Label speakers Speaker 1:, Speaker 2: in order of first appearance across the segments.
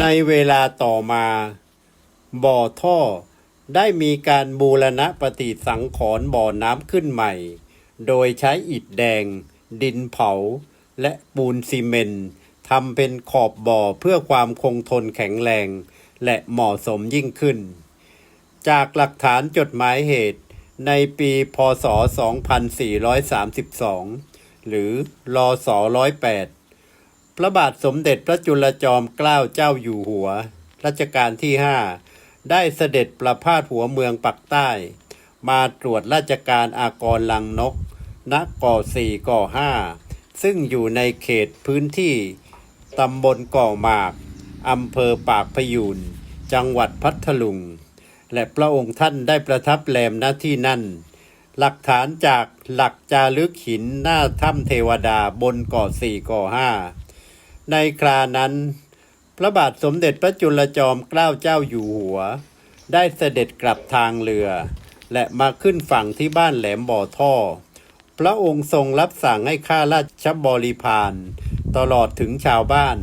Speaker 1: ในเวลาต่อมา บ่อท่อได้มีการบูรณะปฏิสังขรณ์บ่อน้ำขึ้นใหม่ โดยใช้อิฐแดง ดินเผา และปูนซีเมนต์ทำเป็นขอบบ่อเพื่อความคงทนแข็งแรง และเหมาะสมยิ่งขึ้น จากหลักฐานจดหมายเหตุในปีพศ 2432 หรือรอส108 พระบาทสมเด็จพระจุลจอมเกล้าเจ้าอยู่หัว รัชกาลที่5ได้เสด็จประพาสหัวเมืองปักใต้ มาตรวจราชการอากรลังนก ณก่อสี่ก่อห้าซึ่งอยู่ในเขตพื้นที่ตำบลก่อหมากอำเภอปากพยูนจังหวัดพัทลุง และพระองค์ท่านได้ประทับแรมณที่นั่น หลักฐานจากหลักจารึกหินหน้าถ้ำเทวดาบนเกาะสี่ก่อห้า ในครานั้น พระบาทสมเด็จพระจุลจอมเกล้าเจ้าอยู่หัว ได้เสด็จกลับทางเรือ และมาขึ้นฝั่งที่บ้านแหลมบ่อท่อ พระองค์ทรงรับสั่งให้ข้าราชบริพารตลอดถึงชาวบ้าน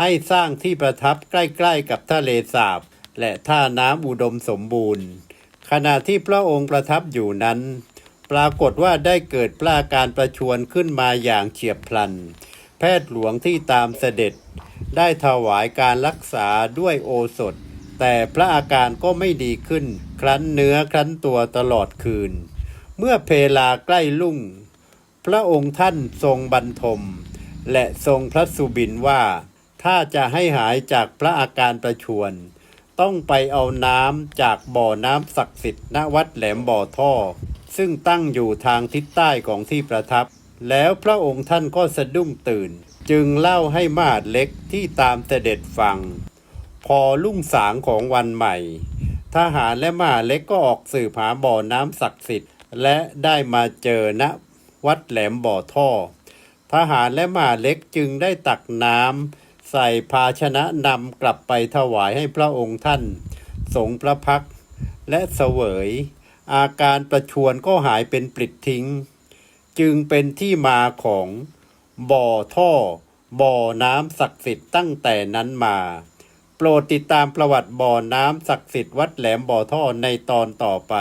Speaker 1: ให้สร้างที่ประทับใกล้ๆกับทะเลสาบ และท่าน้ำอุดมสมบูรณ์ ขณะที่พระองค์ประทับอยู่นั้น ปรากฏว่าได้เกิดปราการประชวนขึ้นมาอย่างเฉียบพลัน พทย์หลวงที่ตามเสด็จ ได้ถวายการรักษาด้วยโอสถ แต่พระอาการก็ไม่ดีขึ้น ครั้นเนื้อครั้นตัวตลอดคืน เมื่อเพลาใกล้ลุ่ง พระองค์ท่านทรงบรรทม และทรงพระสุบินว่า ถ้าจะให้หายจากพระอาการประชวน ต้องไปเอาน้ำจากบ่อน้ำศักดิ์สิทธิ์ณวัดแหลมบ่อท่อ ซึ่งตั้งอยู่ทางทิศใต้ของที่ประทับ แล้วพระองค์ท่านก็สะดุ้งตื่น จึงเล่าให้มาดเล็กที่ตามเสด็จฟัง พอลุ่งสางของวันใหม่ ทหารและมาเล็กก็ออกสืบหาบ่อน้ำศักดิ์สิทธิ์ และได้มาเจอณวัดแหลมบ่อท่อ ทหารและมาเล็กจึงได้ตักน้ำใส่ภาชนะนำกลับไปถวายให้พระองค์ท่าน สงพระพักและเสวย อาการประชวนก็หายเป็นปลิดทิ้ง จึงเป็นที่มาของบ่อท่อ บ่อน้ำศักดิ์สิทธิ์ตั้งแต่นั้นมา โปรดติดตามประวัติบ่อน้ำศักดิ์สิทธิ์วัดแหลมบ่อท่อในตอนต่อไป